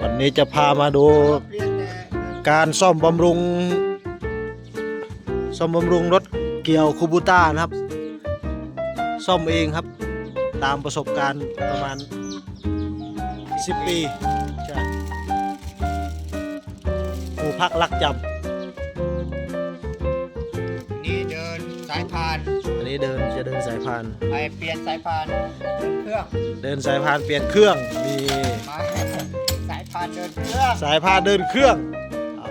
วันนี้จะพามาดูการซ่อมบำรุง ซ่อมบำรุงรถเกี่ยวคูบูต้านะครับ ซ่อมเองครับ ตามประสบการณ์ประมาณ 10 ปีใช่ผู้พักรักจำ เดินจะเดินสายพานไปเปลี่ยนสายพานเดินเครื่องเดินสายพานเปลี่ยนเครื่องมีมาสายพานเดินเครื่องสายพานเดินเครื่องอ๋อ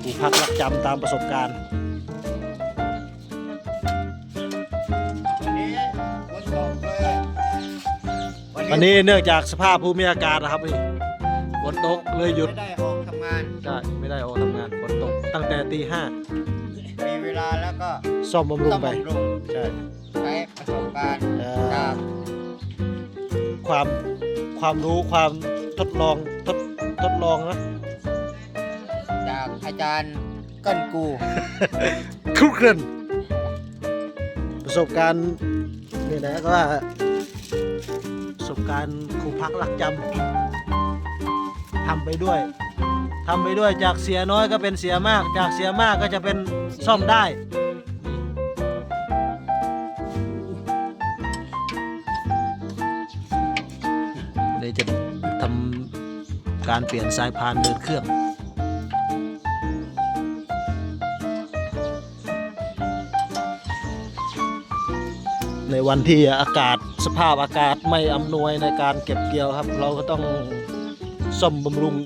หมู่พักรักจำตามประสบการณ์วันนี้ฝนตกเลย วันนี้เนื่องจากสภาพภูมิอากาศนะครับนี่ ฝนตกเลยหยุด ไม่ได้ออกทำงาน ใช่ ไม่ได้ออกทำงานฝนตก ตั้งแต่ตีห้ามีเวลาแล้วก็ซ่อมบำรุงต้องไป บำรุงใช่ ใช้ประสบการณ์เอ่จาอกความความรู้ความทดลองทดทดลองนะจากอาจารย์เกิ้นกู ครุกเรนประสบการณ์นี่นะก็ว่าประสบการณ์ครูพักหลักจำ ทำไปด้วยทำไปด้วยจากเสียน้อยก็เป็นเสียมาก จากเสียมากก็จะเป็นซ่อมได้ เลยจะทำการเปลี่ยนสายพานเดินเครื่องในวันที่อากาศสภาพอากาศไม่อำนวยในการเก็บเกี่ยวครับ เราก็ต้อง ซ่อมบำรุง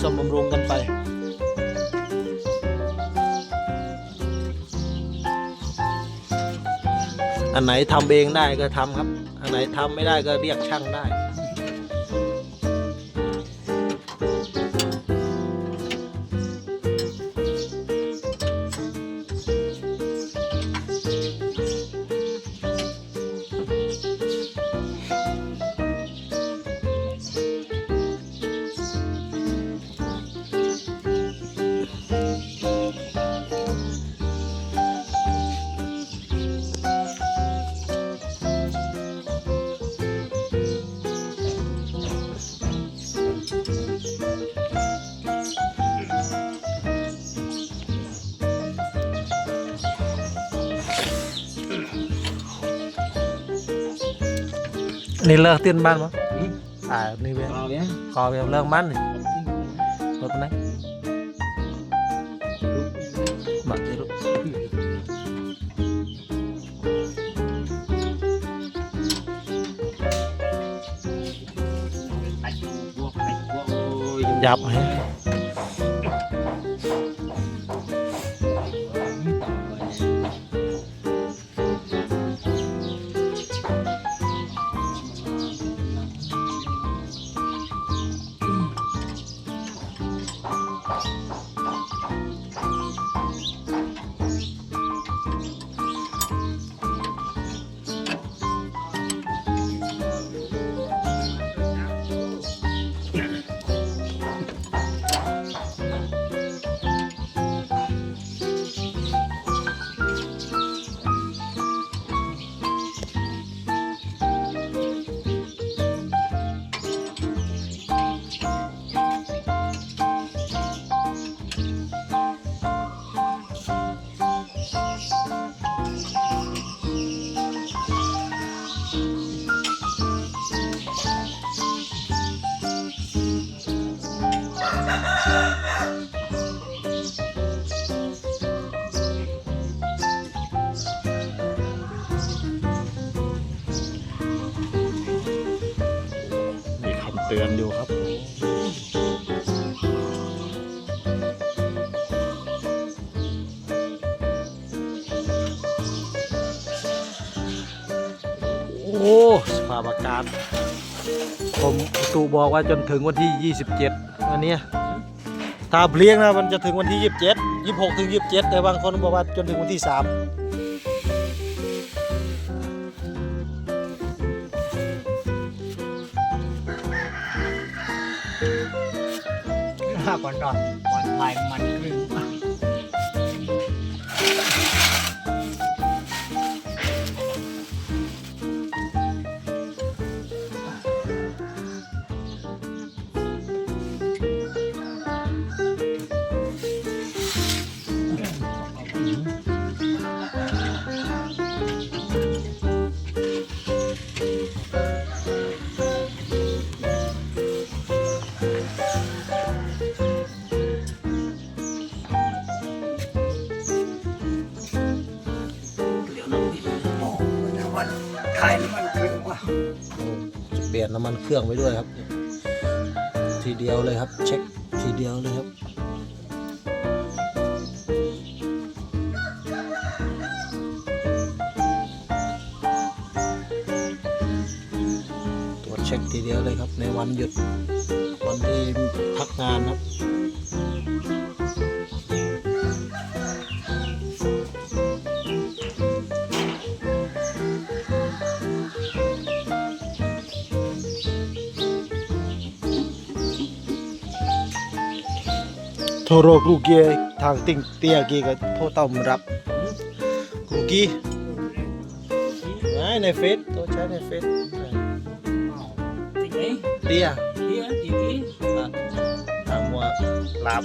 ซ่อมบำรุงกันไปอันไหนทำเองได้ก็ทำครับ อันไหนทำไม่ได้ก็เรียกช่างได้ នេះលើសទៀតបានមកអើនេះវាកវាលើសបាននេះរត់នេះបាក់រត់យ៉ាប់ហើយ ตือนอยู่ครับโอ้สภาพอากาศผมตูบอกว่าจนถึงวันที่ 27 วันนี้ถ้าเลี้ยงนะมันจะถึงวันที่ 27 26 ถึง 27 แต่บางคนบอกว่าจนถึงวันที่ 3 ก่อนก่อนวันไทยมันครึ่ง น้ำมันเครื่องไว้ด้วยครับ ทีเดียวเลยครับ เช็คทีเดียวเลยครับตรวจเช็คทีเดียวเลยครับ ในวันหยุดวันที่พักงานครับ ทรกูเกียทางติงเตียกีก็โทรเต้ามรับกูกี้ในเฟซโทรใช้ในเฟซเตียเที่ยที่นี่อะถามว่าหลับ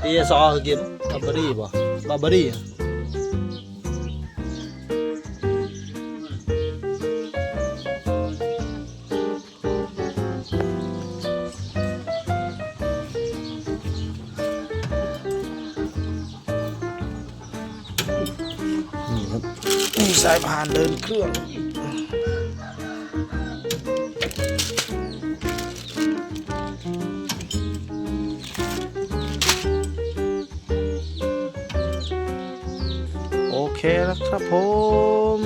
เตียซอกินบาร์เบอรี่บ่บาร์เบอรี่ มีสายพานเดินเครื่องโอเคแล้วครับผม